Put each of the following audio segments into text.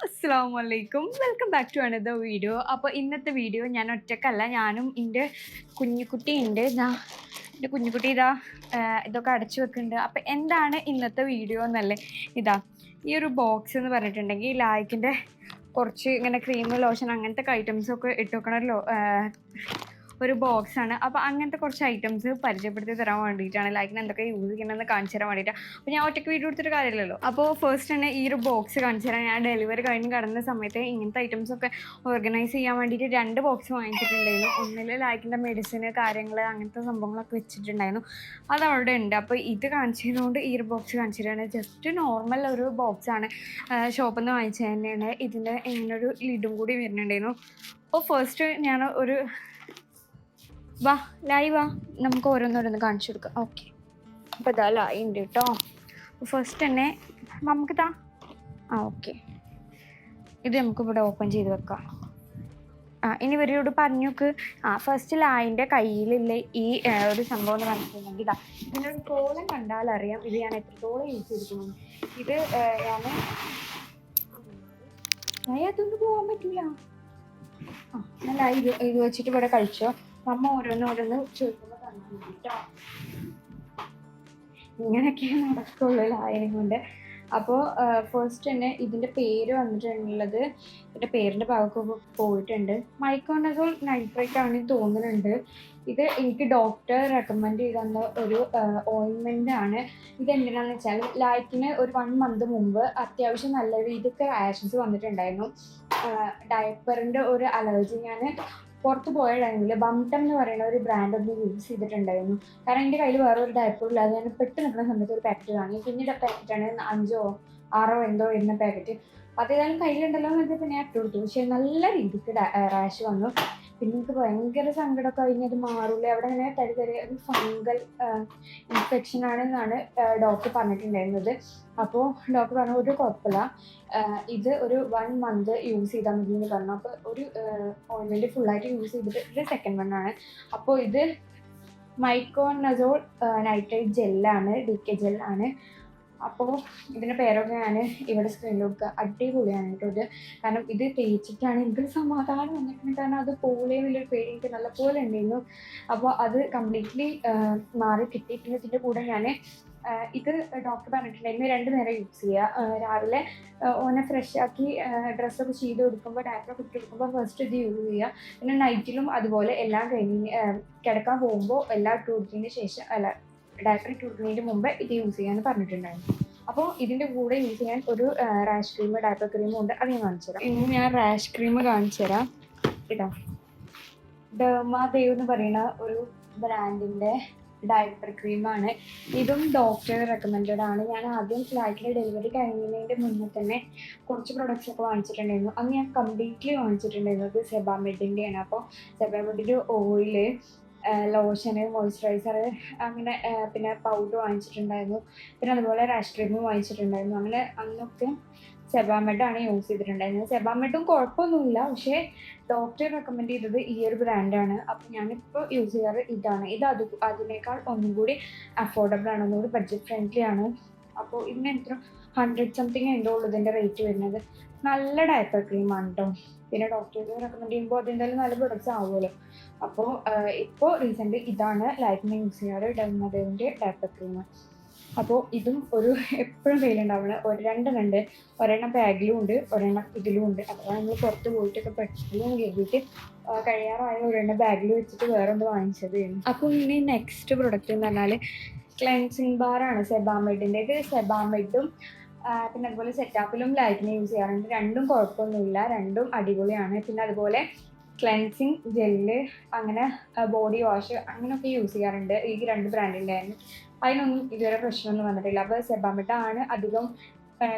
അസ്സാം വലൈക്കും welcome back to another video അപ്പോൾ ഇന്നത്തെ വീഡിയോ ഞാൻ ഒറ്റക്കല്ല. ഞാനും എന്റെ കുഞ്ഞിക്കുട്ടി ഉണ്ട് ഇതാ എന്റെ കുഞ്ഞിക്കുട്ടി ഇതാ ഇതൊക്കെ അടച്ചു വെക്കുന്നുണ്ട് അപ്പോൾ എന്താണ് ഇന്നത്തെ വീഡിയോ എന്നല്ലേ? ഇതാ ഈ ഒരു ബോക്സ് എന്ന് പറഞ്ഞിട്ടുണ്ടെങ്കിൽ ലായ്ക്കിന്റെ കുറച്ച് ഇങ്ങനെ ക്രീം ലോഷൻ അങ്ങനത്തെ ഐറ്റംസ് ഒക്കെ ഇട്ട് വെക്കണ ഒരു ബോക്സ് ആണ്. അപ്പോൾ അങ്ങനത്തെ കുറച്ച് ഐറ്റംസ് പരിചയപ്പെടുത്തി തരാൻ വേണ്ടിയിട്ടാണ് ലൈക്കിന് എന്തൊക്കെ യൂസ് ചെയ്യണമെന്ന് കാണിച്ചു തരാൻ വേണ്ടിയിട്ട്. അപ്പോൾ ഞാൻ ഒറ്റയ്ക്ക് വീഡിയോ എടുത്തിട്ട് കാര്യമില്ലല്ലോ. അപ്പോൾ ഫസ്റ്റ് തന്നെ ഈ ഒരു ബോക്സ് കാണിച്ചു തരാം. ഞാൻ ഡെലിവറി കഴിഞ്ഞ് കടന്ന സമയത്ത് ഇങ്ങനത്തെ ഐറ്റംസ് ഒക്കെ ഓർഗനൈസ് ചെയ്യാൻ വേണ്ടിയിട്ട് രണ്ട് ബോക്സ് വാങ്ങിച്ചിട്ടുണ്ടായിരുന്നു. ഒന്നിൽ ലൈക്കിന്റെ മെഡിസിന് കാര്യങ്ങൾ അങ്ങനത്തെ സംഭവങ്ങളൊക്കെ വെച്ചിട്ടുണ്ടായിരുന്നു. അത് അവിടെ ഉണ്ട്. അപ്പോൾ ഇത് കാണിച്ചതുകൊണ്ട് ഈ ഒരു ബോക്സ് കാണിച്ചിട്ടാണ് ജസ്റ്റ് നോർമൽ ഒരു ബോക്സ് ആണ് ഷോപ്പിൽ നിന്ന് വാങ്ങിച്ചത് തന്നെയാണ്. ഇതിന്റെ ഇങ്ങനൊരു ലിഡും കൂടി വരുന്നുണ്ടായിരുന്നു. അപ്പോൾ ഫസ്റ്റ് ഞാൻ ഒരു വാ ലൈവ് വാ. നമുക്ക് ഓരോന്നോരോന്ന് കാണിച്ചു കൊടുക്കാം. ഓക്കെ. അപ്പോൾ ഇതാ ലൈവ് ഉണ്ട് കേട്ടോ ഫസ്റ്റ് തന്നെ നമുക്ക് താ. ആ ഓക്കെ. ഇത് നമുക്ക് ഇവിടെ ഓപ്പൺ ചെയ്ത് വെക്കാം. ആ ഇനി ഇവരോട് പറഞ്ഞോക്ക് ആ ഫസ്റ്റ് ലായിന്റെ കയ്യിലുള്ള ഈ ആ, ഒരു സംഭവം എന്ന് പറഞ്ഞിട്ടുണ്ടെങ്കിൽ ഇതാ ഇതിന്റെ ഒരു കോലം കണ്ടാൽ അറിയാം ഇത് ഞാൻ എത്രത്തോളം യൂസ് ചെയ്തിരിക്കുന്നു ഇത് ഞാൻ ഞാൻ അതൊന്നും പോകാൻ പറ്റില്ല ആ ഞാൻ ഇത് ഇത് വെച്ചിട്ട് ഇവിടെ കഴിച്ചോ. അമ്മ ഓരോന്നോരോന്ന് ചോദിക്കുമ്പോ കേട്ടോ. ഇങ്ങനെയൊക്കെ നടക്കുള്ളൂ ലായനം കൊണ്ട്. അപ്പോൾ ഫസ്റ്റ് തന്നെ ഇതിന്റെ പേര് വന്നിട്ടുള്ളത് ഇതിന്റെ പേരിന്റെ ഭാഗമൊക്കെ പോയിട്ടുണ്ട്. മൈക്കോണസോൾ നൈട്രേറ്റ് ആണെന്ന് തോന്നുന്നുണ്ട്. ഇത് എനിക്ക് ഡോക്ടർ റെക്കമെൻഡ് ചെയ്ത് ഒരു ഓയിൻമെന്റ് ആണ്. ഇത് എന്തിനാന്ന് വെച്ചാൽ ലൈക്കിന് ഒരു വൺ മന്ത് മുമ്പ് അത്യാവശ്യം നല്ല രീതിക്ക് റാഷസ് വന്നിട്ടുണ്ടായിരുന്നു. ഡയപ്പറിന്റെ ഒരു അലർജി ഞാൻ പുറത്ത് പോയ ടൈമിൽ ബംടം എന്ന് പറയുന്ന ഒരു ബ്രാൻഡ് ഒന്ന് യൂസ് ചെയ്തിട്ടുണ്ടായിരുന്നു. കാരണം എന്റെ കയ്യിൽ വേറെ ഒരു ഡയപ്പർ അത് ഞാൻ പെട്ട് നിൽക്കുന്ന സമയത്ത് ഒരു പാക്കറ്റ് വാങ്ങി. പിന്നീട് പാക്കറ്റാണ് അഞ്ചോ ആറോ എന്തോ എന്ന പാക്കറ്റ് അത് അതേതായാലും കയ്യിലുണ്ടല്ലോ എന്ന് വെച്ചിട്ട് ഞാൻ ഇട്ടു കൊടുത്തു. പക്ഷേ നല്ല രീതിക്ക് റാഷ് വന്നു. പിന്നെ എനിക്ക് ഭയങ്കര സങ്കടമൊക്കെ കഴിഞ്ഞ് അത് മാറൂല. അവിടെ അങ്ങനെ തരി തരി ഒരു ഫംഗൽ ഇൻഫെക്ഷൻ ആണെന്നാണ് ഡോക്ടർ പറഞ്ഞിട്ടുണ്ടായിരുന്നത്. അപ്പോൾ ഡോക്ടർ പറഞ്ഞു ഒരു കുഴപ്പമില്ല. ഇത് ഒരു വൺ മന്ത് യൂസ് ചെയ്താൽ മതി എന്ന് പറഞ്ഞു. അപ്പോൾ ഒരു ഓയിൻമെന്റ് ഫുള്ളായിട്ട് യൂസ് ചെയ്തിട്ട് ഇത് സെക്കൻഡ് ആണ്. അപ്പോൾ ഇത് മൈക്കോണസോൾ നൈട്രേറ്റ് ജെല്ലാണ് ഡി കെ ജെല്ലാണ് അപ്പോൾ ഇതിന്റെ പേരൊക്കെ ഞാൻ ഇവിടെ സ്ക്രീനിൽ കൊടുക്കുക അടിപൊളിയാണ് കേട്ടോ ഇത് കാരണം ഇത് തേച്ചിട്ടാണ് എനിക്കൊരു സമാധാനം വന്നിട്ടുണ്ട്. കാരണം അത് പോലെ വലിയൊരു പേടി എനിക്ക് നല്ല പോലെ ഉണ്ടായിരുന്നു. അപ്പോൾ അത് കംപ്ലീറ്റ്ലി മാറി കിട്ടി പിന്നെ ഇതിന്റെ കൂടെ ഞാൻ ഇത് ഡോക്ടർ പറഞ്ഞിട്ടുണ്ടായിരുന്നു. രണ്ട് നേരം യൂസ് ചെയ്യുക രാവിലെ ഓനെ ഫ്രഷ് ആക്കി ഡ്രസ്സൊക്കെ ചെയ്ത് കൊടുക്കുമ്പോൾ ഡയപ്പറൊക്കെ ഇട്ട് കൊടുക്കുമ്പോൾ ഫസ്റ്റ് ഇത് യൂസ് ചെയ്യുക പിന്നെ നൈറ്റിലും അതുപോലെ എല്ലാം കഴിഞ്ഞ് കിടക്കാൻ പോകുമ്പോൾ എല്ലാം ഇട്ട് കൊടുത്തതിന് ശേഷം അല്ല ഡയപ്പർ ടൂറിനു മുമ്പ് ഇത് യൂസ് ചെയ്യാൻ പറഞ്ഞിട്ടുണ്ടായിരുന്നു. അപ്പോൾ ഇതിന്റെ കൂടെ യൂസ് ചെയ്യാൻ ഒരു റാഷ് ക്രീം ഡയപ്പർ ക്രീമും ഉണ്ട്. അത് ഞാൻ കാണിച്ചു തരാം. ഇനി ഞാൻ റാഷ് ക്രീം കാണിച്ചു തരാം. ഇതാ. ഡെർമാദേവ് എന്ന് പറയുന്ന ഒരു ബ്രാൻഡിന്റെ ഡയപ്പർ ക്രീമാണ് ഇതും ഡോക്ടർ റെക്കമെൻഡഡ് ആണ്. ഞാൻ ആദ്യം ഫ്ലാറ്റിലെ ഡെലിവറി കഴിഞ്ഞതിന്റെ മുന്നേ തന്നെ കുറച്ച് പ്രൊഡക്ട്സ് ഒക്കെ വാങ്ങിച്ചിട്ടുണ്ടായിരുന്നു. അന്ന് ഞാൻ കംപ്ലീറ്റ്ലി വാങ്ങിച്ചിട്ടുണ്ടായിരുന്നത് സെബാമെഡിന്റെയാണ് അപ്പോൾ സെബാമെഡിന്റെ ഓയിൽ ലോഷന് മോയ്സ്ചറൈസർ അങ്ങനെ പിന്നെ പൗഡർ വാങ്ങിച്ചിട്ടുണ്ടായിരുന്നു. പിന്നെ അതുപോലെ റാഷ് ക്രീമും വാങ്ങിച്ചിട്ടുണ്ടായിരുന്നു. അങ്ങനെ അന്നൊക്കെ സെബാമെഡാണ് യൂസ് ചെയ്തിട്ടുണ്ടായിരുന്നത്. സെബാമെഡും കുഴപ്പമൊന്നുമില്ല. പക്ഷേ ഡോക്ടർ റെക്കമെൻഡ് ചെയ്തത് ഈ ഒരു ബ്രാൻഡാണ് അപ്പം ഞാനിപ്പോൾ യൂസ് ചെയ്യാറ് ഇതാണ്. ഇത് അത് അതിനേക്കാൾ ഒന്നും കൂടി അഫോർഡബിൾ ആണ് ഒന്നുകൂടി ബഡ്ജറ്റ് ഫ്രണ്ട്ലി ആണ്. അപ്പോൾ ഇതിന് ഹൺഡ്രഡ് സംതിങ് എന്തോ ഉള്ളൂ ഇതിന്റെ റേറ്റ് വരുന്നത്. നല്ല ഡയപ്പർ ക്രീമാണ് കേട്ടോ പിന്നെ ഡോക്ടർ റെക്കമെൻഡ് ചെയ്യുമ്പോൾ അതെന്തായാലും നല്ല പ്രൊഡക്ട്സ് ആവുമല്ലോ. അപ്പോൾ ഇപ്പോൾ റീസെന്റ് ഇതാണ് ലൈഫിനെ യൂസ് ചെയ്യാറ് ഡെർമദേവിന്റെ ഡയപ്പർ ക്രീം അപ്പോൾ ഇതും ഒരു എപ്പോഴും കയ്യിലുണ്ടാവുന്ന ഒരു രണ്ടെണ്ണുണ്ട് ഒരെണ്ണം ബാഗിലും ഉണ്ട് ഒരെണ്ണം ഇതിലും ഉണ്ട്. അപ്പോൾ നമ്മൾ പുറത്ത് പോയിട്ടൊക്കെ പെട്ടെന്ന് കരുതിയിട്ട് കഴിയാറായ ഒരെണ്ണം ബാഗിൽ വെച്ചിട്ട് വേറെ ഒന്ന് വാങ്ങിച്ചത് അപ്പോൾ ഇനി നെക്സ്റ്റ് പ്രൊഡക്റ്റ് എന്ന് പറഞ്ഞാൽ ക്ലെൻസിങ് ബാറാണ് സെബാമെഡിന്റെ ഇത് സെബാമെഡും പിന്നെ അതുപോലെ സെറ്റാപ്പിലും ലൈറ്റിനെ യൂസ് ചെയ്യാറുണ്ട്. രണ്ടും കുഴപ്പമൊന്നുമില്ല. രണ്ടും അടിപൊളിയാണ്. പിന്നെ അതുപോലെ ക്ലെൻസിങ് ജെല്ല് അങ്ങനെ ബോഡി വാഷ് അങ്ങനെയൊക്കെ യൂസ് ചെയ്യാറുണ്ട്. ഈ രണ്ട് ബ്രാൻഡിന്റെ ആയിരുന്നു അതിനൊന്നും ഇതുവരെ പ്രശ്നമൊന്നും വന്നിട്ടില്ല. അപ്പോൾ സെബാമിട്ടാണ് അധികം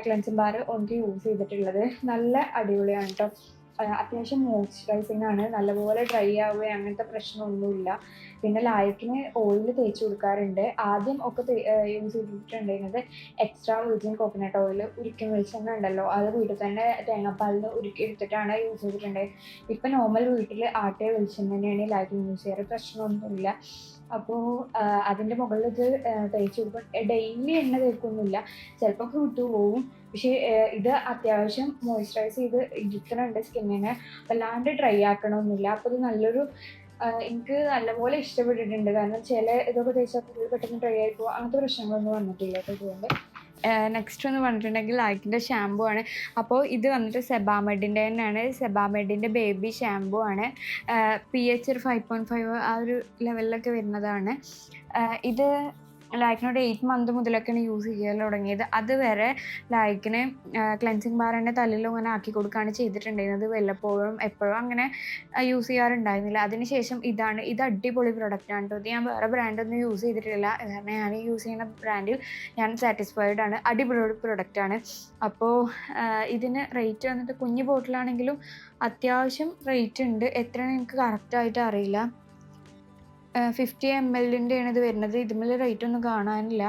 ക്ലെൻസിങ് ബാർ ഒന്ന് യൂസ് ചെയ്തിട്ടുള്ളത്. നല്ല അടിപൊളിയാണ് കേട്ടോ അത്യാവശ്യം മോയ്സ്ചറൈസിങ് ആണ്. നല്ലപോലെ ഡ്രൈ ആവുക അങ്ങനത്തെ പ്രശ്നമൊന്നുമില്ല. പിന്നെ ലായക്കിന് ഓയിൽ തേച്ച് കൊടുക്കാറുണ്ട്. ആദ്യം ഒക്കെ യൂസ് ചെയ്തിട്ടുണ്ടായിരുന്നത് എക്സ്ട്രാ വിർജിൻ കോക്കനട്ട് ഓയിൽ ഉരുക്കി വെളിച്ചെണ്ണ ഉണ്ടല്ലോ. അത് വീട്ടിൽ തന്നെ തേങ്ങാപ്പാലിൽ ഉരുക്കി എടുത്തിട്ടാണ് യൂസ് ചെയ്തിട്ടുണ്ടായത് ഇപ്പം നോർമൽ വീട്ടിൽ ആട്ടിയ വെളിച്ചെണ്ണ തന്നെയാണ് ലായക്കിന് യൂസ് ചെയ്യാറ്. പ്രശ്നമൊന്നുമില്ല. അപ്പോൾ അതിന്റെ മുകളിൽ ഇത് തേച്ച് കൊടുക്കും. ഡെയിലി എണ്ണ തേക്കൊന്നുമില്ല. ചിലപ്പോൾ വിട്ടു പോവും. പക്ഷേ ഇത് അത്യാവശ്യം മോയ്സ്ചറൈസ് ചെയ്ത് ഇരിക്കണുണ്ട് സ്കിന്നിനെ. വല്ലാണ്ട് ഡ്രൈ ആക്കണമൊന്നുമില്ല അപ്പോൾ ഇത് നല്ലൊരു എനിക്ക് നല്ലപോലെ ഇഷ്ടപ്പെട്ടിട്ടുണ്ട്. കാരണം ചില ഇതൊക്കെ തേച്ചാൽ പെട്ടെന്ന് ഡ്രൈ ആയി പോകും അങ്ങനത്തെ പ്രശ്നങ്ങളൊന്നും വന്നിട്ടില്ല കേട്ടോ ഇതുകൊണ്ട്. നെക്സ്റ്റ് എന്ന് പറഞ്ഞിട്ടുണ്ടെങ്കിൽ ലൈക്കിന്റെ ഷാമ്പു ആണ്. അപ്പോൾ ഇത് വന്നിട്ട് സെബാമെഡിന്റെ തന്നെയാണ്. സെബാമെഡിന്റെ ബേബി ഷാമ്പു ആണ്. പി എച്ച് ഒരു ഫൈവ് പോയിന്റ് ഫൈവ് ആ ഒരു ലെവലിലൊക്കെ വരുന്നതാണ്. ഇത് ലൈക്കിനോട് എയ്റ്റ് മന്ത് മുതലൊക്കെയാണ് യൂസ് ചെയ്യാൻ തുടങ്ങിയത്. അതുവരെ ലൈക്കിന് ക്ലെൻസിങ് തന്നെ തലയിൽ ഇങ്ങനെ ആക്കി കൊടുക്കുകയാണ് ചെയ്തിട്ടുണ്ടായിരുന്നത്. വല്ലപ്പോഴും എപ്പോഴും അങ്ങനെ യൂസ് ചെയ്യാറുണ്ടായിരുന്നില്ല. അതിനുശേഷം ഇതാണ് ഇത് അടിപൊളി പ്രൊഡക്റ്റാണ് കേട്ടോ. ഞാൻ വേറെ ബ്രാൻഡൊന്നും യൂസ് ചെയ്തിട്ടില്ല. കാരണം ഞാൻ യൂസ് ചെയ്യുന്ന ബ്രാൻഡിൽ ഞാൻ സാറ്റിസ്ഫൈഡ് ആണ്. അടിപൊളി പ്രൊഡക്റ്റാണ് അപ്പോൾ ഇതിന് റേറ്റ് വന്നിട്ട് കുഞ്ഞു ബോട്ടിലാണെങ്കിലും അത്യാവശ്യം റേറ്റ് ഉണ്ട്. എത്രയാണ് എനിക്ക് കറക്റ്റായിട്ട് അറിയില്ല. ഫിഫ്റ്റി എം എല്ലിന്റെയാണ് ഇത് വരുന്നത്. ഇതുമേൽ റേറ്റ് ഒന്നും കാണാനില്ല.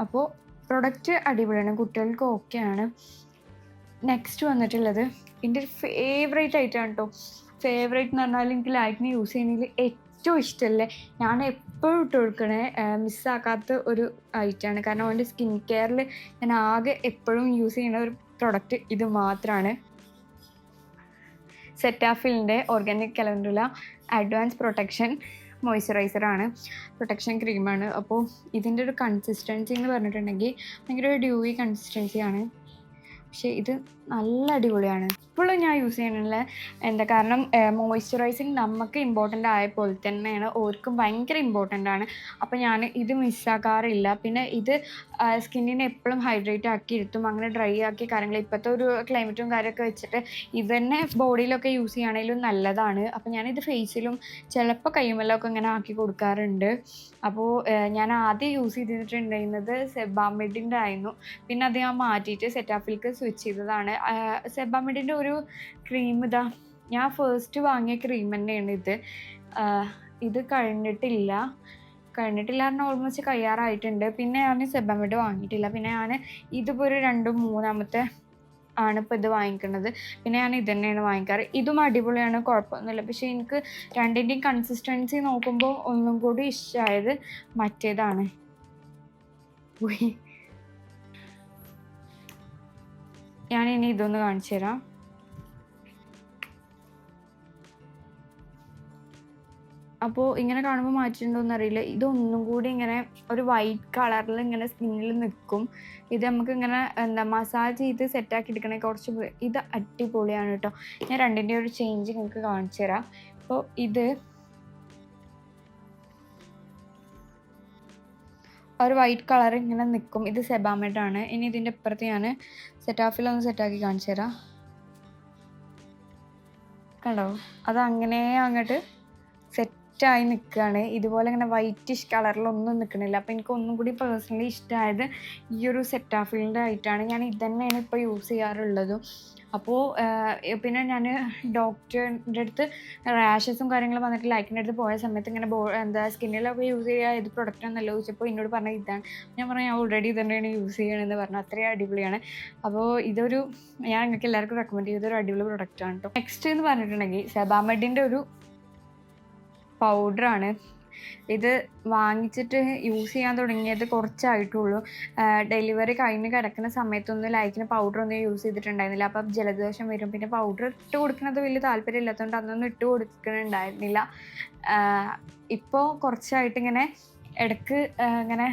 അപ്പോൾ പ്രൊഡക്റ്റ് അടിപൊളിയാണ്. കുട്ടികൾക്ക് ഓക്കെയാണ് നെക്സ്റ്റ് വന്നിട്ടുള്ളത്. എന്റെ ഒരു ഫേവറേറ്റ് ഐറ്റമാണ് കേട്ടോ ഫേവറേറ്റ് എന്ന് പറഞ്ഞാൽ എനിക്ക് ലാക്മി യൂസ് ചെയ്യുന്നതിൽ ഏറ്റവും ഇഷ്ടമല്ലേ ഞാൻ എപ്പോഴും ഇട്ട് കൊടുക്കണേ മിസ്സാക്കാത്ത ഒരു ഐറ്റമാണ് കാരണം അവന്റെ സ്കിൻ കെയറിൽ ഞാൻ ആകെ എപ്പോഴും യൂസ് ചെയ്യുന്ന ഒരു പ്രൊഡക്റ്റ് ഇത് മാത്രമാണ് സെറ്റാഫിലിന്റെ ഓർഗാനിക് കലണ്ടുള്ള അഡ്വാൻസ് പ്രൊട്ടക്ഷൻ മോയ്സ്ചറൈസറാണ് പ്രൊട്ടക്ഷൻ ക്രീമാണ്. അപ്പോൾ ഇതിന്റെ ഒരു കൺസിസ്റ്റൻസി എന്ന് പറഞ്ഞിട്ടുണ്ടെങ്കിൽ ഭയങ്കര ഡ്യൂയി കൺസിസ്റ്റൻസിയാണ് പക്ഷേ ഇത് നല്ല അടിപൊളിയാണ്. ഇപ്പോഴും ഞാൻ യൂസ് ചെയ്യണില്ല എന്താ കാരണം മോയ്സ്ചറൈസിങ് നമുക്ക് ഇമ്പോർട്ടന്റ് ആയ പോലെ തന്നെയാണ്. ഓർക്കും ഭയങ്കര ഇമ്പോർട്ടന്റ് ആണ്. അപ്പോൾ ഞാൻ ഇത് മിസ്സാക്കാറില്ല പിന്നെ ഇത് സ്കിന്നിനെ എപ്പോഴും ഹൈഡ്രേറ്റ് ആക്കി ഇരുത്തും. അങ്ങനെ ഡ്രൈ ആക്കി കാര്യങ്ങൾ ഇപ്പോഴത്തെ ഒരു ക്ലൈമറ്റും കാര്യമൊക്കെ വെച്ചിട്ട് ഇത് തന്നെ ബോഡിയിലൊക്കെ യൂസ് ചെയ്യുകയാണെങ്കിലും നല്ലതാണ്. അപ്പോൾ ഞാനിത് ഫേസിലും ചിലപ്പോൾ കൈമലൊക്കെ ഇങ്ങനെ ആക്കി കൊടുക്കാറുണ്ട്. അപ്പോൾ ഞാൻ ആദ്യം യൂസ് ചെയ്തിട്ടുണ്ടായിരുന്നത് സെബാമെഡിന്റെ ആയിരുന്നു. പിന്നെ അത് ഞാൻ മാറ്റിയിട്ട് സെറ്റാഫിലേക്ക് സ്വിച്ച് ചെയ്തതാണ്. സെബാമെഡിന്റെ ഒരു ക്രീം ഇതാ. ഞാൻ ഫസ്റ്റ് വാങ്ങിയ ക്രീം തന്നെയാണ് ഇത്. ഇത് കഴിഞ്ഞിട്ടില്ല. കഴിഞ്ഞിട്ടില്ല പറഞ്ഞാൽ ഓൾമോസ്റ്റ് കയ്യാറായിട്ടുണ്ട് പിന്നെ ഞാൻ സെബാമിഡ് വാങ്ങിയിട്ടില്ല. പിന്നെ ഞാൻ ഇതിപ്പോൾ ഒരു രണ്ടും മൂന്നാമത്തെ ആണ് ഇപ്പോൾ ഇത് വാങ്ങിക്കുന്നത്. പിന്നെ ഞാൻ ഇത് തന്നെയാണ് വാങ്ങിക്കാറ്. ഇതും അടിപൊളിയാണ് കുഴപ്പമൊന്നുമില്ല. പക്ഷേ എനിക്ക് രണ്ടിന്റെയും കൺസിസ്റ്റൻസി നോക്കുമ്പോൾ ഒന്നും കൂടി ഇഷ്ടമായത് മറ്റേതാണ്. ഞാൻ ഇനി ഇതൊന്ന് കാണിച്ചു തരാം. അപ്പോൾ ഇങ്ങനെ കാണുമ്പോൾ മാറ്റിയിട്ടുണ്ടോയെന്ന് അറിയില്ല. ഇതൊന്നും കൂടി ഇങ്ങനെ ഒരു വൈറ്റ് കളറിൽ ഇങ്ങനെ സ്കിന്നിൽ നിൽക്കും ഇത് നമുക്ക് ഇങ്ങനെ എന്താ മസാജ് ചെയ്ത് സെറ്റാക്കി എടുക്കണേ കുറച്ച് ഇത് അടിപൊളിയാണ് കേട്ടോ. ഞാൻ രണ്ടിന്റെ ഒരു ചേഞ്ച് നിങ്ങൾക്ക് കാണിച്ചു തരാം. അപ്പോൾ ഇത് ഒരു വൈറ്റ് കളർ ഇങ്ങനെ നിൽക്കും ഇത് സെബാമെഡ് ആണ്. ഇനി ഇതിന്റെ ഇപ്പുറത്ത് ഞാൻ സെറ്റാഫിലൊന്ന് സെറ്റാക്കി കാണിച്ചു തരാം കണ്ടോ? അത് അങ്ങനെ അങ്ങോട്ട് സെറ്റായി നിൽക്കുകയാണ് ഇതുപോലെ ഇങ്ങനെ വൈറ്റിഷ് കളറിലൊന്നും നിൽക്കണില്ല അപ്പോൾ എനിക്ക് ഒന്നും കൂടി പേഴ്സണലി ഇഷ്ടമായത് ഈ ഒരു സെറ്റാഫിലിന്റെ ആയിട്ടാണ്. ഞാൻ ഇത് തന്നെയാണ് ഇപ്പോൾ യൂസ് ചെയ്യാറുള്ളതും. അപ്പോൾ പിന്നെ ഞാൻ ഡോക്ടറിന്റെ അടുത്ത് റാഷസും കാര്യങ്ങളും വന്നിട്ട് ലൈക്കിന്റെ അടുത്ത് പോയ സമയത്ത് ഇങ്ങനെ ബോ എന്താ സ്കിന്നിലൊക്കെ യൂസ് ചെയ്യുക ഏത് പ്രൊഡക്റ്റ് ആണെന്നല്ലോ ചോദിച്ചപ്പോൾ എന്നോട് പറഞ്ഞ ഇതാണ്. ഞാൻ പറഞ്ഞു ഓൾറെഡി ഇത് തന്നെയാണ് യൂസ് ചെയ്യണമെന്ന് പറഞ്ഞു. അത്രയും അടിപൊളിയാണ്. അപ്പോൾ ഇതൊരു ഞാൻ നിങ്ങൾക്ക് എല്ലാവർക്കും റെക്കമെൻഡ് ചെയ്തൊരു അടിപൊളി പ്രൊഡക്റ്റാണ് കേട്ടോ നെക്സ്റ്റ് എന്ന് പറഞ്ഞിട്ടുണ്ടെങ്കിൽ സെബാമെഡിന്റെ ഒരു പൗഡറാണ് ഇത് വാങ്ങിച്ചിട്ട് യൂസ് ചെയ്യാൻ തുടങ്ങിയത് കുറച്ചായിട്ടുള്ളൂ. ഡെലിവറി കഴിഞ്ഞ് കിടക്കുന്ന സമയത്തൊന്നും ലൈക്കിന് പൗഡർ ഒന്നും യൂസ് ചെയ്തിട്ടുണ്ടായിരുന്നില്ല. അപ്പം ജലദോഷം വരും. പിന്നെ പൗഡർ ഇട്ട് കൊടുക്കുന്നത് വലിയ താല്പര്യം ഇല്ലാത്തതുകൊണ്ട് അന്നൊന്നും ഇട്ട് കൊടുക്കുന്നുണ്ടായിരുന്നില്ല ഇപ്പോൾ കുറച്ചായിട്ട് ഇങ്ങനെ ഇങ്ങനെ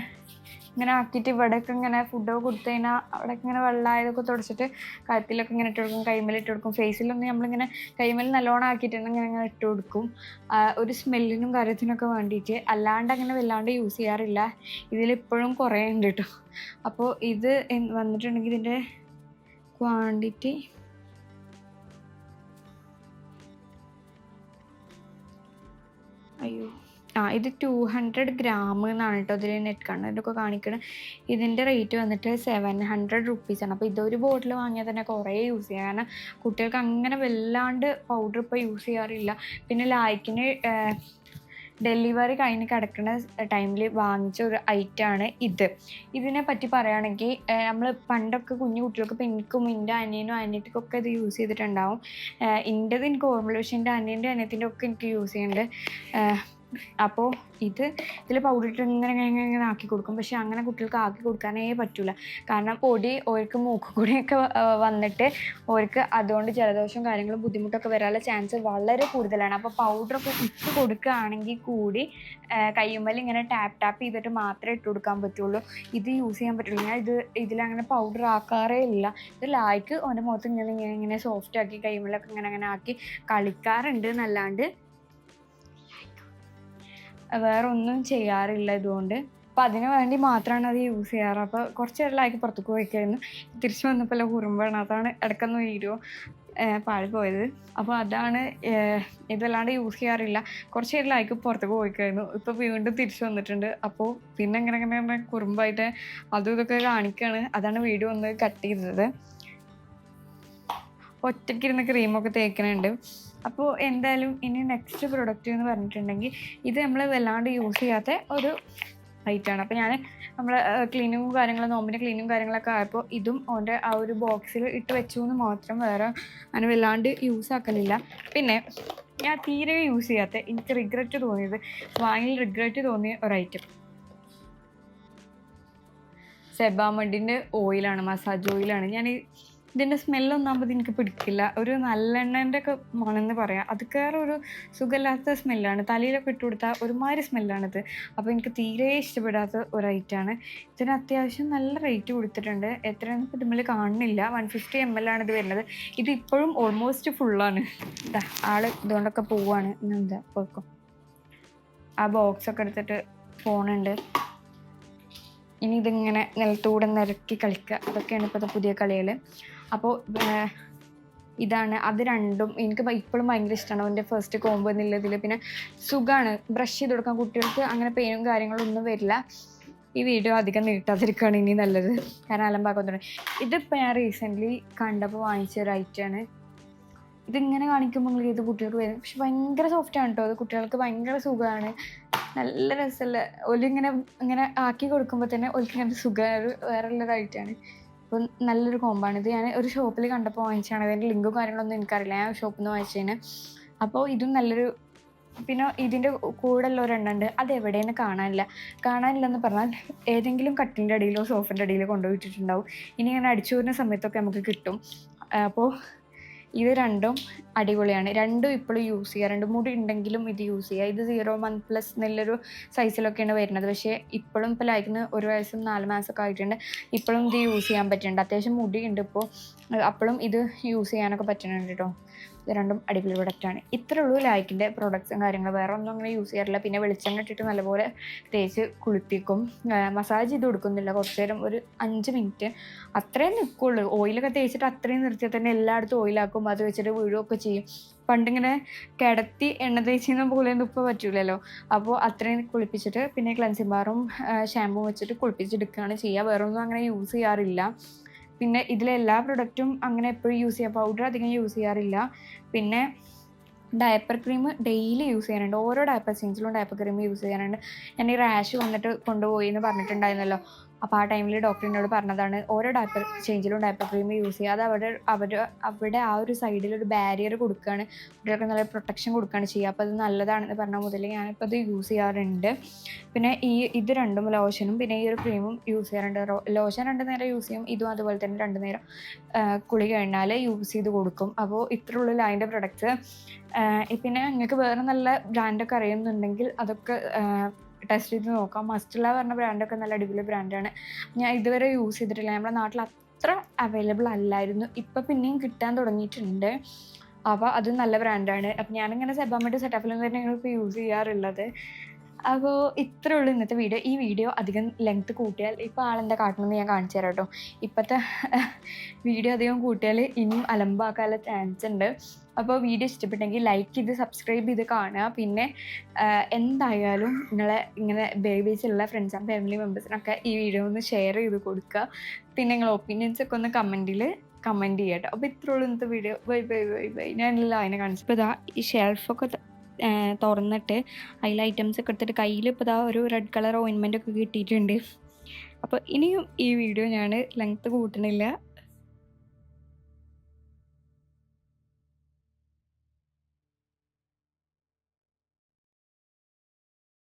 ഇങ്ങനെ ആക്കിയിട്ട് ഇവിടെയൊക്കെ ഇങ്ങനെ ഫുഡൊക്കെ കൊടുത്തു കഴിഞ്ഞാൽ അവിടെയൊക്കെ ഇങ്ങനെ വെള്ളമായതൊക്കെ തുടച്ചിട്ട് കഴുത്തിലൊക്കെ ഇങ്ങനെ ഇട്ട് കൊടുക്കും കൈമേൽ ഇട്ട് കൊടുക്കും. ഫേസിലൊന്നും നമ്മളിങ്ങനെ കൈമേൽ നല്ലോണം ആക്കിയിട്ട് ഇങ്ങനെ ഇങ്ങനെ ഇട്ട് കൊടുക്കും. ഒരു സ്മെല്ലിനും കാര്യത്തിനൊക്കെ വേണ്ടിയിട്ട് അല്ലാണ്ട് അങ്ങനെ വല്ലാണ്ട് യൂസ് ചെയ്യാറില്ല. ഇതിലിപ്പോഴും കുറേ ഉണ്ട് കേട്ടോ അപ്പോൾ ഇത് വന്നിട്ടുണ്ടെങ്കിൽ ഇതിന്റെ ക്വാണ്ടിറ്റി അയ്യോ. ആ ഇത് ടു ഹൺഡ്രഡ് ഗ്രാം എന്നാണ് കേട്ടോ ഇതിൽ നെറ്റ് കണ്ടന്റൊക്കെ കാണിക്കണം. ഇതിന്റെ റേറ്റ് വന്നിട്ട് സെവൻ ഹൺഡ്രഡ് റുപ്പീസാണ് അപ്പോൾ ഇതൊരു ബോട്ടിൽ വാങ്ങിയാൽ തന്നെ കുറേ യൂസ് ചെയ്യാം. കാരണം കുട്ടികൾക്ക് അങ്ങനെ വല്ലാണ്ട് പൗഡർ ഇപ്പോൾ യൂസ് ചെയ്യാറില്ല. പിന്നെ ലായ്ക്കിന് ഡെലിവറി കഴിഞ്ഞ് കിടക്കുന്ന ടൈമിൽ വാങ്ങിച്ച ഒരു ഐറ്റമാണ് ഇത്. ഇതിനെ പറ്റി പറയുകയാണെങ്കിൽ നമ്മൾ പണ്ടൊക്കെ കുഞ്ഞു കുട്ടികൾക്ക് ഇപ്പോൾ എനിക്കും എന്റെ അനിയനും അനിയത്തിക്കും ഒക്കെ ഇത് യൂസ് ചെയ്തിട്ടുണ്ടാവും. എന്റെത് എനിക്ക് ഓർമ്മയില്ല. പക്ഷേ എന്റെ അനിയന്റെ അനിയത്തിന്റെ ഒക്കെ എനിക്ക് യൂസ് ചെയ്യുന്നുണ്ട് അപ്പോൾ ഇത് ഇതിൽ പൗഡർ ഇങ്ങനെ ഇങ്ങനെ ഇങ്ങനെ ആക്കി കൊടുക്കും. പക്ഷേ അങ്ങനെ കുട്ടികൾക്ക് ആക്കി കൊടുക്കാനേ പറ്റില്ല കാരണം പൊടി ഓർക്ക് മൂക്ക് കൂടെയൊക്കെ വന്നിട്ട് ഓർക്ക് അതുകൊണ്ട് ജലദോഷവും കാര്യങ്ങളും ബുദ്ധിമുട്ടൊക്കെ വരാനുള്ള ചാൻസ് വളരെ കൂടുതലാണ്. അപ്പോൾ പൗഡറൊക്കെ ഇട്ട് കൊടുക്കുകയാണെങ്കിൽ കൂടി കയ്യുമ്മൽ ഇങ്ങനെ ടാപ്പ് ടാപ്പ് ചെയ്തിട്ട് മാത്രമേ ഇട്ട് കൊടുക്കാൻ പറ്റുള്ളൂ. ഇത് യൂസ് ചെയ്യാൻ പറ്റുള്ളൂ. ഞാൻ ഇത് ഇതിലങ്ങനെ പൗഡർ ആക്കാറേ ഇല്ല. ഇത് ലായ്ക്ക് ഓന്റെ മുഖത്ത് ഇങ്ങനെ ഇങ്ങനെ ഇങ്ങനെ സോഫ്റ്റ് ആക്കി കൈമുള്ളൊക്കെ ഇങ്ങനെ അങ്ങനെ ആക്കി കളിക്കാറുണ്ട് എന്നല്ലാണ്ട് വേറെ ഒന്നും ചെയ്യാറില്ല ഇതുകൊണ്ട്. അപ്പം അതിന് വേണ്ടി മാത്രമാണ് അത് യൂസ് ചെയ്യാറ്. അപ്പോൾ കുറച്ച് നേരമാക്കി പുറത്തേക്ക് പോയിക്കായിരുന്നു. തിരിച്ചു വന്നപ്പോൾ കുറുമ്പാണ്. അതാണ് ഇടയ്ക്കൊന്ന് വീഡിയോ പാളിപ്പോയത് അപ്പോൾ അതാണ് ഇതല്ലാണ്ട് യൂസ് ചെയ്യാറില്ല. കുറച്ച് നേരമാക്കി പുറത്തേക്ക് പോയിക്കായിരുന്നു. ഇപ്പോൾ വീണ്ടും തിരിച്ചു വന്നിട്ടുണ്ട്. അപ്പോൾ പിന്നെ എങ്ങനെ ഇങ്ങനെ കുറുമ്പായിട്ട് അതും ഇതൊക്കെ കാണിക്കുകയാണ് അതാണ് വീഡിയോ ഒന്ന് കട്ട് ചെയ്തത്. ഒറ്റയ്ക്കിരുന്ന് ക്രീമൊക്കെ തേക്കുന്നുണ്ട് അപ്പോൾ എന്തായാലും ഇനി നെക്സ്റ്റ് പ്രൊഡക്റ്റ് എന്ന് പറഞ്ഞിട്ടുണ്ടെങ്കിൽ ഇത് നമ്മൾ വല്ലാണ്ട് യൂസ് ചെയ്യാത്ത ഒരു ഐറ്റമാണ് അപ്പോൾ ഞാൻ നമ്മൾ ക്ലീനിങ്ങും കാര്യങ്ങളും നോമ്പിന്റെ ക്ലീനിങ്ങും കാര്യങ്ങളൊക്കെ ആയപ്പോൾ ഇതും ഓന്റെ ആ ഒരു ബോക്സിൽ ഇട്ട് വെച്ചു എന്ന് മാത്രം വേറെ അങ്ങനെ വല്ലാണ്ട് യൂസ് ആക്കലില്ല. പിന്നെ ഞാൻ തീരെ യൂസ് ചെയ്യാത്ത എനിക്ക് റിഗ്രറ്റ് തോന്നിയത് വാങ്ങി റിഗ്രറ്റ് തോന്നിയ ഒരു ഐറ്റം സെബാമഡിന്റെ ഓയിലാണ് മസാജ് ഓയിലാണ് ഞാൻ ഇതിന്റെ സ്മെല്ലൊന്നാകുമ്പോൾ എനിക്ക് പിടിക്കില്ല. ഒരു നല്ലെണ്ണന്റെ ഒക്കെ മണമെന്ന് പറയാം. അത് കയറി ഒരു സുഖമില്ലാത്ത സ്മെല്ലാണ്. തലയിലൊക്കെ ഇട്ട് കൊടുത്താൽ ഒരുമാതിരി സ്മെല്ലാണിത്. അപ്പോൾ എനിക്ക് തീരെ ഇഷ്ടപ്പെടാത്ത ഒരു ഐറ്റമാണ് ഇതിന് അത്യാവശ്യം നല്ല റേറ്റ് കൊടുത്തിട്ടുണ്ട്. എത്രയാണെന്ന് ഇപ്പോൾ ഇതിൽ കാണുന്നില്ല. വൺ ഫിഫ്റ്റി എം എൽ ആണ് ഇത് വരുന്നത്. ഇത് ഇപ്പോഴും ഓൾമോസ്റ്റ് ഫുള്ളാണ് ഇതാ ആൾ ഇതുകൊണ്ടൊക്കെ പോവാണ്. ഇന്നെന്താ? പോയിക്കോ. ആ ബോക്സൊക്കെ എടുത്തിട്ട് ഫോണുണ്ട് ഇനി ഇതിങ്ങനെ നിലത്തൂടെ നിരക്കി കളിക്കുക. അതൊക്കെയാണ് ഇപ്പോഴത്തെ പുതിയ കളികൾ അപ്പോൾ ഇതാണ്. അത് രണ്ടും എനിക്ക് ഇപ്പോഴും ഭയങ്കര ഇഷ്ടമാണ് അവന്റെ ഫസ്റ്റ് കോമ്പോ എന്നുള്ളതിൽ പിന്നെ സുഖമാണ് ബ്രഷ് ചെയ്ത് കൊടുക്കാൻ കുട്ടികൾക്ക് അങ്ങനെ പെയിനും കാര്യങ്ങളും ഒന്നും വരില്ല. ഈ വീഡിയോ അധികം നീട്ടാതിരിക്കുകയാണ് ഇനി നല്ലത്. കാരണം അലമ്പാക്കാൻ ഇതിപ്പോൾ ഞാൻ റീസെന്റ്ലി കണ്ടപ്പോൾ വാങ്ങിച്ച ഒരു ഐറ്റമാണ് ഇതിങ്ങനെ കാണിക്കുമ്പോൾ ഇത് കുട്ടികൾക്ക് വരും? പക്ഷെ ഭയങ്കര സോഫ്റ്റ് ആണ് കേട്ടോ അത് കുട്ടികൾക്ക് ഭയങ്കര സുഖമാണ് നല്ല രസമല്ല ഒലിങ്ങനെ ഇങ്ങനെ ആക്കി കൊടുക്കുമ്പോൾ തന്നെ ഒലിക്ക് ഇങ്ങനെ സുഖം ഒരു വേറെ ഉള്ളൊരായിട്ടാണ് അപ്പം നല്ലൊരു കോമ്പാണ് ഇത് ഞാൻ ഒരു ഷോപ്പിൽ കണ്ടപ്പോൾ വാങ്ങിച്ചാണ് അതിന്റെ ലിങ്കും കാര്യങ്ങളൊന്നും എനിക്കറിയില്ല. ഞാൻ ഷോപ്പിൽ നിന്ന് വാങ്ങിച്ചതിന് അപ്പോൾ ഇതും നല്ലൊരു പിന്നെ ഇതിന്റെ കൂടെ ഉള്ള ഒരെണ്ണുണ്ട്. അത് എവിടെയെന്ന് കാണാനില്ല. കാണാനില്ലെന്ന് പറഞ്ഞാൽ ഏതെങ്കിലും കട്ടിലിന്റെ അടിയിലോ സോഫിന്റെ അടിയിലോ കൊണ്ടുപോയിട്ടിട്ടുണ്ടാവും ഇനി ഇങ്ങനെ അടിച്ചു വരുന്ന സമയത്തൊക്കെ നമുക്ക് കിട്ടും. അപ്പോൾ ഇത് രണ്ടും അടിപൊളിയാണ്. രണ്ടും ഇപ്പോഴും യൂസ് ചെയ്യാറുണ്ട് മുടി ഉണ്ടെങ്കിലും ഇത് യൂസ് ചെയ്യുക ഇത് സീറോ മന്ത് പ്ലസ് എന്നുള്ളൊരു സൈസിലൊക്കെയാണ് വരുന്നത്. പക്ഷേ ഇപ്പോഴും ഇപ്പോൾ ലൈക്കുന്ന ഒരു വയസ്സും നാല് മാസമൊക്കെ ആയിട്ടുണ്ട്. ഇപ്പോഴും ഇത് യൂസ് ചെയ്യാൻ പറ്റുന്നുണ്ട്. അത്യാവശ്യം മുടി ഉണ്ട് ഇപ്പോൾ അപ്പോഴും ഇത് യൂസ് ചെയ്യാനൊക്കെ പറ്റുന്നുണ്ട് കേട്ടോ ഇത് രണ്ടും അടിപൊളി പ്രൊഡക്റ്റാണ് ഇത്രേ ഉള്ളൂ ലൈക്കിന്റെ പ്രൊഡക്ട്സും കാര്യങ്ങളും. വേറെ ഒന്നും അങ്ങനെ യൂസ് ചെയ്യാറില്ല. പിന്നെ വെളിച്ചെണ്ണ ഇട്ടിട്ട് നല്ലപോലെ തേച്ച് കുളിപ്പിക്കും. മസാജ് ചെയ്ത് കൊടുക്കുന്നില്ല. കുറച്ച് നേരം ഒരു അഞ്ച് മിനിറ്റ് അത്രയും നിൽക്കുള്ളൂ ഓയിലൊക്കെ തേച്ചിട്ട് അത്രയും നിർത്തിയാൽ തന്നെ എല്ലായിടത്തും ഓയിലാക്കും അത് വെച്ചിട്ട് വീഴുകയൊക്കെ ചെയ്യും. പണ്ടിങ്ങനെ കിടത്തി എണ്ണ തേച്ചിരുന്ന പോലെയൊന്നും ഇപ്പോൾ പറ്റൂലല്ലോ. അപ്പോൾ അത്രയും കുളിപ്പിച്ചിട്ട് പിന്നെ ക്ലൻസിംഗ് ബാറും ഷാമ്പൂ വെച്ചിട്ട് കുളിപ്പിച്ചെടുക്കുകയാണ് ചെയ്യുക. വേറൊന്നും അങ്ങനെ യൂസ് ചെയ്യാറില്ല. പിന്നെ ഇതിലെ എല്ലാ പ്രൊഡക്റ്റും അങ്ങനെ എപ്പോഴും യൂസ് ചെയ്യാം. പൗഡർ അധികം യൂസ് ചെയ്യാറില്ല. പിന്നെ ഡയപ്പർ ക്രീം ഡെയിലി യൂസ് ചെയ്യാനുണ്ട് ഓരോ ഡയപ്പർ ചേഞ്ചിലും ഡയപ്പർ ക്രീം യൂസ് ചെയ്യാനുണ്ട് ഞാൻ ഈ റാഷ് വന്നിട്ട് കൊണ്ടുപോയി എന്ന് പറഞ്ഞിട്ടുണ്ടായിരുന്നല്ലോ. അപ്പോൾ ആ ടൈമിൽ ഡോക്ടറിനോട് പറഞ്ഞതാണ് ഓരോ ഡയപ്പർ ചേഞ്ചിലും ഡയപ്പർ ക്രീം യൂസ് ചെയ്യുക അത് അവിടെ അവർ അവിടെ ആ ഒരു സൈഡിൽ ഒരു ബാരിയർ കൊടുക്കുകയാണ് കുട്ടികൾക്ക് നല്ല പ്രൊട്ടക്ഷൻ കൊടുക്കുകയാണ് ചെയ്യുക. അപ്പോൾ അത് നല്ലതാണെന്ന് പറഞ്ഞ മുതൽ ഞാനിപ്പോൾ അത് യൂസ് ചെയ്യാറുണ്ട്. പിന്നെ ഈ ഇത് രണ്ടും ലോഷനും പിന്നെ ഈ ഒരു ക്രീമും യൂസ് ചെയ്യാറുണ്ട്. ലോഷൻ രണ്ട് നേരം യൂസ് ചെയ്യും. ഇതും അതുപോലെ തന്നെ രണ്ട് നേരം കുളി കഴിഞ്ഞാൽ യൂസ് ചെയ്ത് കൊടുക്കും. അപ്പോൾ ഇത്രയുള്ള അതിന്റെ പ്രൊഡക്റ്റ്സ് പിന്നെ നിങ്ങൾക്ക് വേറെ നല്ല ബ്രാൻഡൊക്കെ അറിയുന്നുണ്ടെങ്കിൽ അതൊക്കെ ടെസ്റ്റ് ചെയ്ത് നോക്കാം. മസ്റ്റുള്ള പറഞ്ഞ ബ്രാൻഡൊക്കെ നല്ല അടിപൊളി ബ്രാൻഡാണ് ഞാൻ ഇതുവരെ യൂസ് ചെയ്തിട്ടില്ല. നമ്മുടെ നാട്ടിൽ അത്ര അവൈലബിൾ അല്ലായിരുന്നു. ഇപ്പം പിന്നെയും കിട്ടാൻ തുടങ്ങിയിട്ടുണ്ട്. അപ്പോൾ അത് നല്ല ബ്രാൻഡാണ് അപ്പം ഞാനിങ്ങനെ സെബാമെറ്റ് സെറ്റപ്പിലും തന്നെയാണ് ഇപ്പോൾ യൂസ് ചെയ്യാറുള്ളത്. അപ്പോൾ ഇത്രേ ഉള്ളൂ ഇന്നത്തെ വീഡിയോ. ഈ വീഡിയോ അധികം ലെങ്ത് കൂട്ടിയാൽ ഇപ്പോൾ ആളെന്താ കാട്ടണമെന്ന് ഞാൻ കാണിച്ചു തരാം കേട്ടോ ഇപ്പോഴത്തെ വീഡിയോ അധികം കൂട്ടിയാൽ ഇനിയും അലമ്പാക്കാനുള്ള ചാൻസ് ഉണ്ട്. അപ്പോൾ വീഡിയോ ഇഷ്ടപ്പെട്ടെങ്കിൽ ലൈക്ക് ചെയ്ത് സബ്സ്ക്രൈബ് ചെയ്ത് കാണുക. പിന്നെ എന്തായാലും നിങ്ങളെ ഇങ്ങനെ ബേബീസുള്ള ഫ്രണ്ട്സ് ആൻഡ് ഫാമിലി മെമ്പേഴ്സിനൊക്കെ ഈ വീഡിയോ ഒന്ന് ഷെയർ ചെയ്ത് കൊടുക്കുക. പിന്നെ നിങ്ങളെ ഒപ്പീനിയൻസ് ഒക്കെ ഒന്ന് കമന്റിൽ കമന്റ് ചെയ്യട്ടോ. അപ്പോൾ ഇത്രേ ഉള്ളൂ ഇന്നത്തെ video. Bye bye bye bye ഞാനെല്ലാം അതിനെ കാണിച്ചു. ഇപ്പോൾ ഇതാ ഈ ഷെൽഫൊക്കെ തുറന്നിട്ട് അതിൽ ഐറ്റംസ് ഒക്കെ എടുത്തിട്ട് കയ്യിൽ ഇപ്പോൾ ഇതാ ഒരു റെഡ് കളർ ഓയിൻമെന്റ് ഒക്കെ കിട്ടിയിട്ടുണ്ട്. അപ്പോൾ ഇനിയും ഈ വീഡിയോ ഞാൻ ലെങ്ത്ത് കൂട്ടണില്ല.